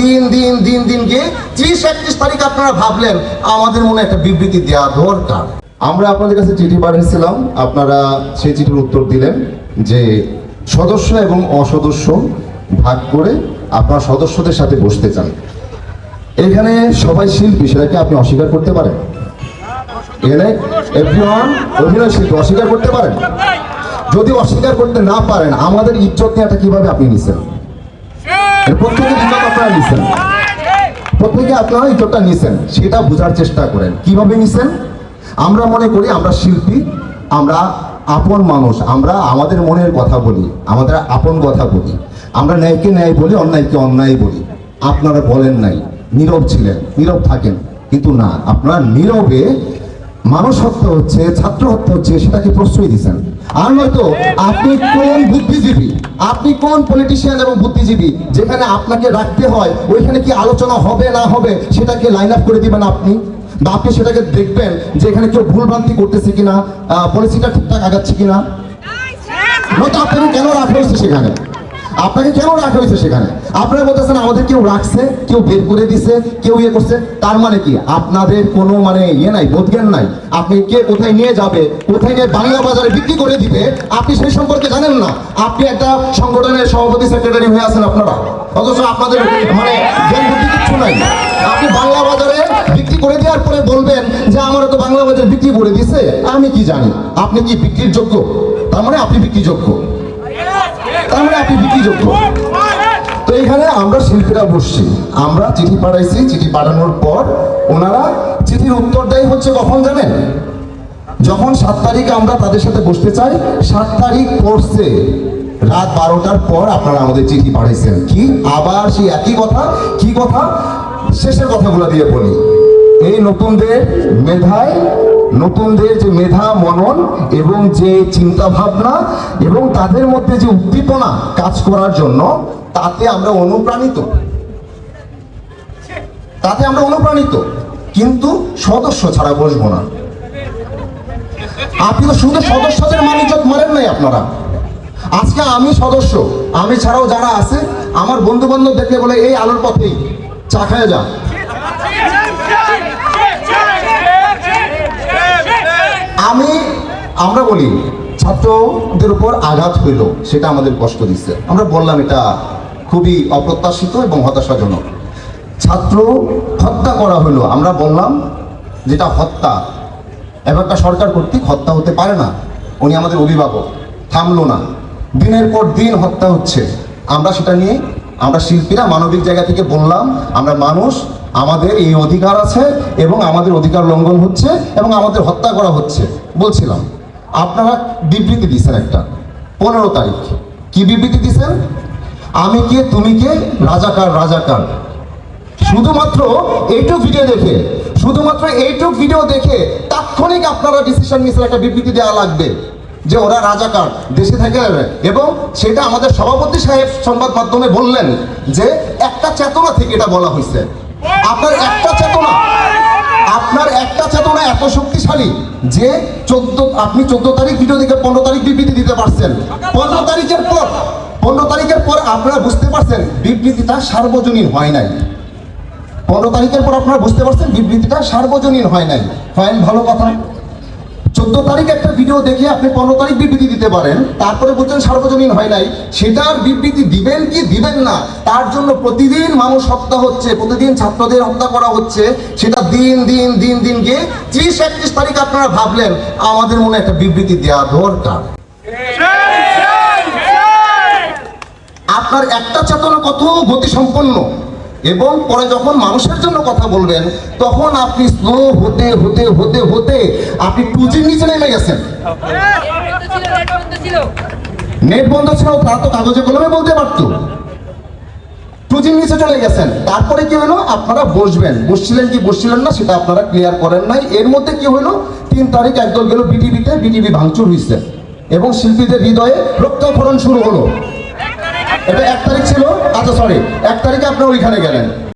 দিন দিন দিন দিন গিয়ে ত্রিশ, একত্রিশ তারিখ আপনারা ভাবলেন, আমাদের মনে একটা বিবৃতি দেওয়া দরকার। আমরা আপনাদের কাছে চিঠি পাঠিয়েছিলাম, আপনারা সেই চিঠির উত্তর দিলেন যে সদস্য এবং অসদস্য ভাগ করে আপনার সদস্যদের সাথে বসতে চান। এখানে সবাই শিল্পী, সেটাকে আপনি অস্বীকার করতে পারেন। এখানে এভরিওয়ান অভিনয় শিল্পী অস্বীকার করতে পারেন। যদি অস্বীকার করতে না পারেন, আমাদের ইজ্জত নেওয়াটা কীভাবে আপনি নিছেন? নিছেন, সেটা বোঝার চেষ্টা করেন। কীভাবে নিছেন? আমরা মনে করি আমরা শিল্পী, আমরা আপন মানুষ, আমরা আমাদের মনের কথা বলি, আমাদের আপন কথা বলি। আমরা ন্যায়কে ন্যায় বলি, অন্যায়কে অন্যায় বলি। আপনারা বলেন নাই, নীরব ছিলেন, নীরব থাকেন। কিন্তু না, আপনারা নীরবে মানুষ হত্যা হচ্ছে ছাত্র হত্যা হচ্ছে সেটাকে প্রশ্রয় দিচ্ছেন আর নয়তো আপনি কোন বুদ্ধিজীবী আপনি কোন পলিটিশিয়ান এবং বুদ্ধিজীবী যেখানে আপনাকে রাখতে হয় ওইখানে কি আলোচনা হবে না হবে সেটাকে লাইন আপ করে দিবেন আপনি? বা আপনি সেটাকে দেখবেন যে এখানে কেউ ভুলভ্রান্তি করতেছে কিনা পলিসিটা ঠিকঠাক আগাচ্ছে কিনা? নয়তো আপনাকে কেন রাখা হয়েছে সেখানে? আপনাকে কেন রাখা হয়েছে সেখানে? আপনারা বলতেছেন, আমাদের কেউ রাখছে, কেউ বের করে দিছে, কেউ ইয়ে করছে। তার মানে কি? আপনাদের কোনো মানে ইয়ে নাই, বোধজ্ঞান নাই। আপনি কে কোথায় নিয়ে যাবে, কোথায় নিয়ে বাংলা বাজারে বিক্রি করে দিবে, আপনি সেই সম্পর্কে জানেন না। আপনি একটা সংগঠনের সভাপতি, সেক্রেটারি হয়ে আছেন আপনারা। অথচ আপনাদের মানে জ্ঞান বুদ্ধি কিচ্ছু নাই। আপনি বাংলা বাজারে বিক্রি করে দেওয়ার পরে বলবেন যে আমরা তো বাংলা বাজার বিক্রি করে দিছে, আমি কি জানি? আপনি কি বিক্রির যোগ্য? তার মানে আপনি বিক্রির যোগ্য। তার মানে আপনি বিক্রিযোগ্য তো এখানে আমরা শিল্পীরা বসছি। আমরা চিঠি পাঠাইছি, চিঠি পাঠানোর পর ওনারা চিঠির উত্তর দেয় হচ্ছে কখন জানেন? যখন সাত তারিখে আমরা তাদের সাথে বসতে চাই, সাত তারিখ পড়ছে। রাত বারোটার পর আপনারা আমাদের চিঠি পাঠাইছেন। কি? আবার সেই একই কথা? কি কথা? শেষের কথাগুলো দিয়ে বলি। এই নতুনদের মেধায় নতুনদের যে মেধা, মনন এবং যে চিন্তা ভাবনা এবং তাদের মধ্যে যে উদ্দীপনা কাজ করার জন্য তাতে আমরা অনুপ্রাণিত। তাতে আমরা অনুপ্রাণিত। কিন্তু সদস্য ছাড়া বসবো না। আপনি তো শুধু সদস্যদের মানিজত মারেন নাই আপনারা। আজকে আমি সদস্য, আমি ছাড়াও যারা আছে, আমার বন্ধু বান্ধব দেখলে বলে, এই আলোর পথেই, চা খায় যা। আমি, আমরা বলি, ছাত্রদের উপর আঘাত হইল, সেটা আমাদের কষ্ট দিচ্ছে। আমরা বললাম এটা খুবই অপ্রত্যাশিত এবং হতাশাজনক। ছাত্র হত্যা করা হলো আমরা বললাম যেটা হত্যা। এবারটা সরকার কর্তৃক হত্যা হতে পারে না। উনি আমাদের অভিভাবক, থামলো না। দিনের পর দিন হত্যা হচ্ছে। আমরা সেটা নিয়ে, আমরা শিল্পীরা মানবিক জায়গা থেকে বললাম, আমরা মানুষ আমাদের এই অধিকার আছে এবং আমাদের অধিকার লঙ্ঘন হচ্ছে এবং আমাদের হত্যা করা হচ্ছে। বলছিলাম, আপনারা বিবৃতি দিয়েছেন একটা। পনেরো তারিখ। কি বিবৃতি দিয়েছেন? আমি কে, তুমি কে? রাজাকার রাজাকার। শুধুমাত্র এইটুক ভিডিও দেখে, শুধুমাত্র এইটুক ভিডিও দেখে তাৎক্ষণিক আপনারা ডিসিশন নিয়েছেন একটা বিবৃতি দেওয়া লাগবে যে ওরা রাজাকার, দেশে থেকে এবং সেটা আমাদের সভাপতি সাহেব সংবাদ মাধ্যমে বললেন যে একটা চেতনা থেকে এটা বলা হয়েছে। আপনার একটা চেতনা। আপনার একটা চেতনা এত শক্তিশালী যে চোদ্দ, আপনি চোদ্দ তারিখ ভিডিও দিকে পনেরো তারিখ বিবৃতি দিতে পারছেন। পনেরো তারিখের পর, পনেরো তারিখের পর আপনারা বুঝতে পারছেন বিবৃতিটা সার্বজনীন হয় নাই। পনেরো তারিখের পর আপনারা বুঝতে পারছেন বিবৃতিটা সার্বজনীন হয় নাই। ফাইন ভালো কথা। চোদ্দ তারিখ একটা ভিডিও দেখে আপনি পনেরো তারিখ বিবৃতি দিতে পারেন। তারপরে বলছেন সার্বজনীন হয় নাই। সেটার বিবৃতি দিবেন কি দিবেন না তার জন্য প্রতিদিন মানুষ হত্যা হচ্ছে প্রতিদিন ছাত্রদের হত্যা করা হচ্ছে। সেটা দিন দিন দিন দিন গিয়ে ত্রিশ একত্রিশ তারিখ আপনারা ভাবলেন আমাদের মনে একটা বিবৃতি দেওয়া দরকার। আপনার একটা চেতনা কত গতি সম্পন্ন এবং পরে যখন মানুষের জন্য কথা বলবেন, তখন আপনি স্লো হতে হতে হতে হতে আপনি টুজির নিচে নেমে গেছেন। নেট বন্ধ ছিল, তারা তো কাগজে কলমে বলতে পারতো। টুজির নিচে চলে গেছেন। তারপরে কি হলো? আপনারা বসবেন। বসছিলেন কি বসছিলেন না, সেটা আপনারা ক্লিয়ার করেন নাই। এর মধ্যে কি হলো? তিন তারিখ একদল গেল বিটিভিতে বিটিভি ভাঙচুর হয়েছে এবং শিল্পীদের হৃদয়ে রক্তক্ষরণ শুরু হলো। এটা এক তারিখ ছিল? আচ্ছা সরি এক তারিখে আপনার ওইখানে গেলেন।